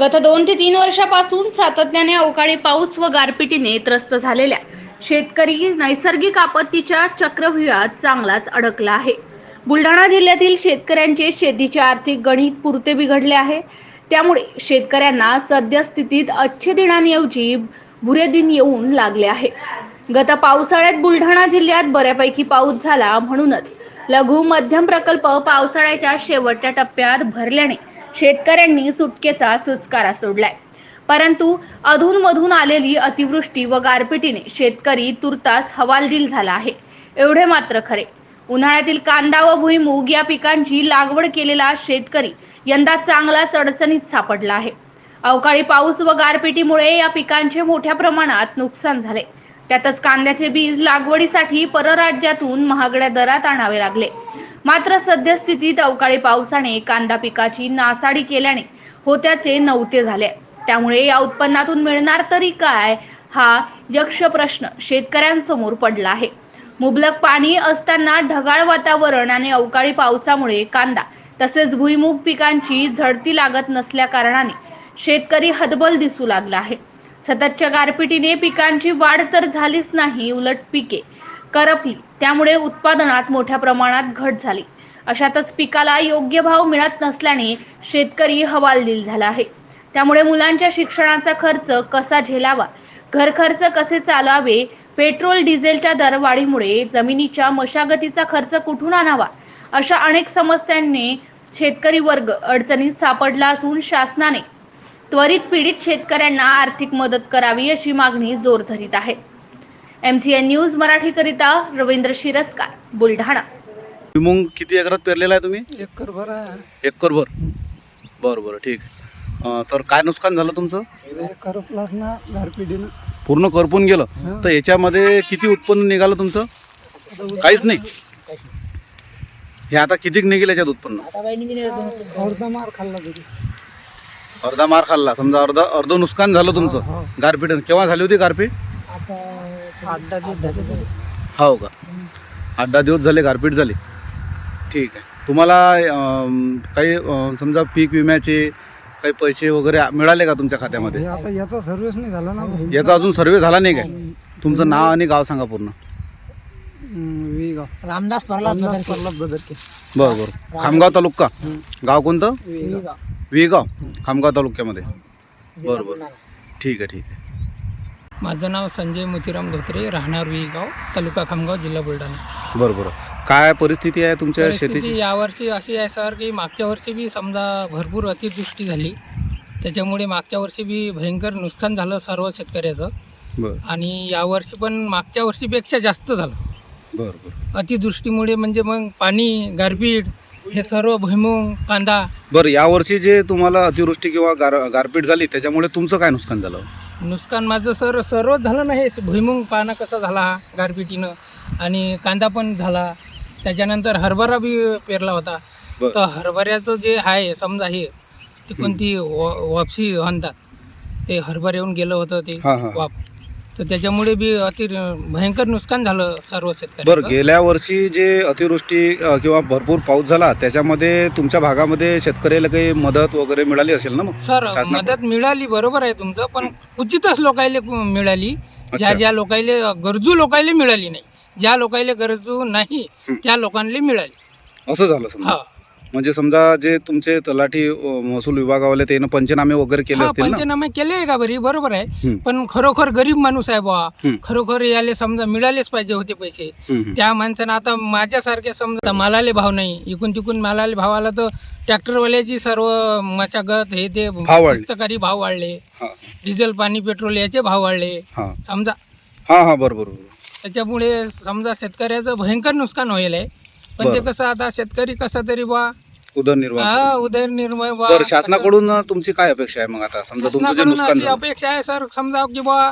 गत दोन ते तीन वर्षापासून सातत्याने अवकाळी पाऊस व गारपिटीने त्रस्त झालेल्या शेतकरी नैसर्गिक आपत्तीच्या चक्रव्यूहात चांगलाच अडकला आहे. बुलढाणा जिल्ह्यातील शेतकऱ्यांचे शेतीचे आर्थिक गणित पुरते बिघडले आहे. त्यामुळे शेतकऱ्यांना सद्यस्थितीत अच्छे दिनांऐवजी बुरे दिन येऊन लागले आहे. गत पावसाळ्यात बुलढाणा जिल्ह्यात बऱ्यापैकी पाऊस झाला म्हणूनच लघु मध्यम प्रकल्प पावसाळ्याच्या शेवटच्या टप्प्यात भरल्याने शेतकऱ्यांनी सुटकेचा सुस्कारा सोडलाय. परंतु अधूनमधून आलेली अतिवृष्टी व गारपिटीने शेतकरी तुर्तास हवालदिल झाला आहे. एवढे मात्र खरे. उन्हाळ्यातील कांदा व भुईमूग या पिकांची लागवड केलेला शेतकरी यंदा चांगलाच अडचणीत सापडला आहे. अवकाळी पाऊस व गारपिटीमुळे या पिकांचे मोठ्या प्रमाणात नुकसान झाले. त्यातच कांद्याचे बीज लागवडीसाठी परराज्यातून महागड्या दरात आणावे लागले. मात्र सद्यस्थितीत अवकाळी पावसाने कांदा पिकाची नासाडी केल्याने होत्याचे नव्हते झाले. त्यामुळे या उत्पन्नातून मिळणार तरी काय हा यक्ष प्रश्न शेतकऱ्यांसमोर पडला आहे. मुबलक पाणी असताना ढगाळ वातावरण आणि अवकाळी पावसामुळे कांदा तसेच भुईमुग पिकांची झडती लागत नसल्या कारणाने शेतकरी हतबल दिसू लागला आहे. सततच्या गारपिटीने पिकांची वाढ तर झालीच नाही उलट पिके करपली. त्यामुळे उत्पादनात मोठ्या प्रमाणात घट झाली. अशातच पिकाला योग्य भाव मिळत नसल्याने शेतकरी हवालदिल झाला आहे. त्यामुळे मुलांच्या शिक्षणाचा खर्च कसा झेलावा? घर खर्च कसे चालावे? पेट्रोल डिझेलच्या दरवाढीमुळे जमिनीच्या मशागतीचा खर्च कुठून आणावा? अशा अनेक समस्यांनी शेतकरी वर्ग अडचणीत सापडला असून शासनाने त्वरित पीडित शेतकऱ्यांना आर्थिक मदत करावी अशी मागणी जोर धरीत आहे. एम सी एन न्यूज मराठीकरिता रवींद्र शिरस्कार बुलढाणा. भुईमुंग किती एकरात पेरलेला आहे तुम्ही? एकर भर आहे. एकरभर बरं बरं ठीक अं, तर काय नुकसान झालं तुमचं? एकर प्लस ना गारपिटीनं पूर्ण करपून गेलं. तर याच्यामध्ये किती उत्पन्न निघालं तुमचं? काहीच नाही. हे आता किती निघेल याच्यात उत्पन्न? अर्धा मार खाल्ला अर्धा मार खाल्ला. समजा अर्ध अर्ध नुकसान झालं तुमचं. गारपीट. केव्हा झाली होती गारपीट? आता अड्डा दिवस झाले तरी. हो का? आठ दहा दिवस झाले गारपीट झाली. ठीक आहे. तुम्हाला अं, काही अं, समजा पीक विम्याचे काही पैसे वगैरे मिळाले का तुमच्या खात्यामध्ये? हे आता याचा सर्व्हिस नाही झाला ना. याचा अजून सर्वे झाला नाही काय? तुमचं नाव आणि गाव सांगा पूर्ण. हम्म, विगाव. रामदास प्रल्हाद बरं बरं. खामगाव तालुका? गाव कोणतं? विगाव. विगाव. खामगाव तालुक्यामध्ये. बरं बरं. ठीक आहे ठीक आहे. माझं नाव संजय मोतीराम धोत्रे राहणार विगाव तालुका खामगाव जिल्हा बुलढाणा. बरं बरं काय परिस्थिती आहे तुमच्या शेतीची? परिस्थिती यावर्षी अशी आहे सर की मागच्या वर्षी बी समजा भरपूर अतिवृष्टी झाली. त्याच्यामुळे मागच्या वर्षी बी भयंकर नुकसान झालं सर्व शेतकऱ्याचं. बरं. आणि यावर्षी पण मागच्या वर्षीपेक्षा जास्त झालं. बरं बरं अतिवृष्टीमुळे म्हणजे मग पाणी गारपीट हे सर्व भुईमुग कांदा. बरं यावर्षी जे तुम्हाला अतिवृष्टी किंवा गार गारपीट झाली त्याच्यामुळे तुमचं काय नुकसान झालं? नुकसान माझं सर सर्वच झालं नाही भुईमुग पाना कसा झाला हा गारपिटीनं. आणि कांदा पण झाला. त्याच्यानंतर हरभरा बी पेरला होता. तर हरभऱ्याचं जे आहे समजा हे ते कोणती वा- वापसी म्हणतात ते हरभर येऊन गेलं होतं ते हां, हां. वाप तर त्याच्यामुळे बी अति भयंकर नुकसान झालं सर्व बरं शेतकऱ्यांचं गेल्या वर्षी जे अतिवृष्टी अ, किंवा भरपूर पाऊस झाला त्याच्यामध्ये तुमच्या भागामध्ये शेतकऱ्याला काही मदत वगैरे मिळाली असेल ना मग? सर शासनाकडून? मदत मिळाली बरोबर आहे तुमचं पण क्वचितच लोकायले मिळाली. ज्या ज्या लोकायले गरजू लोकायले मिळाली नाही. ज्या लोकायले गरजू नाही त्या लोकांना मिळाली. असं झालं समजा. हा. म्हणजे समजा जे तुमचे तलाठी अ, महसूल विभागावाले त्यानं पंचनामे वगैरे केले हा असतील ना? पंचनामे केले का बरी? बरोबर आहे. पण खरोखर गरीब माणूस आहे बा. खरोखर याले समजा मिळालेच पाहिजे होते पैसे. त्या माणसानं आता माझ्यासारखे समजा मालाले भाव नाही. इकून तिकून मालाले भाव आला तर ट्रॅक्टरवाल्याची सर्व मशागत हे ते भाव वाढले. पुस्तकारी भाव वाढले. हां. डिझेल पाणी पेट्रोल याचे भाव वाढले. हां. समजा. हां हां बरं बरं बरं त्याच्यामुळे समजा शेतकऱ्याचं भयंकर नुकसान होईल आहे. पण ते बरं. कसं आता शेतकरी कसा तरी बा उदरनिर्वाह हा उदयनिर्मय बा. बरं शासनाकडून तुमची काय अपेक्षा आहे मग आता? समजा तुमचं जे शासनाकडून नुकसान अशी झालं. अपेक्षा आहे सर. समजा की बा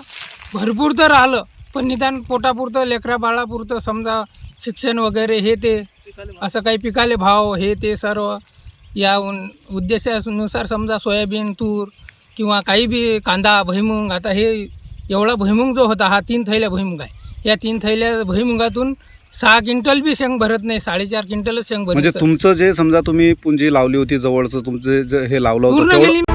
भरपूर तर आलं पण निदान पोटापुरतं लेकरा बाळापुरतं समजा शिक्षण वगैरे हे ते असं काही पिकाले भाव हे ते सर्व या उन- उद्देशानुसार समजा सोयाबीन तूर किंवा काही बी कांदा भुईमुंग आता हे एवढा भुईमुंग जो होता हा तीन थैल्या भुईमुंग आहे. या तीन थैल्या भुईमुगातून सहा क्विंटल बी शेंग भरत नाही साडेचार क्विंटलच शेंग म्हणजे भरत तुमचं जे समजा तुम्ही पुंजी लावली होती जवळचं तुमचं जे हे लावलं होतं तेवढं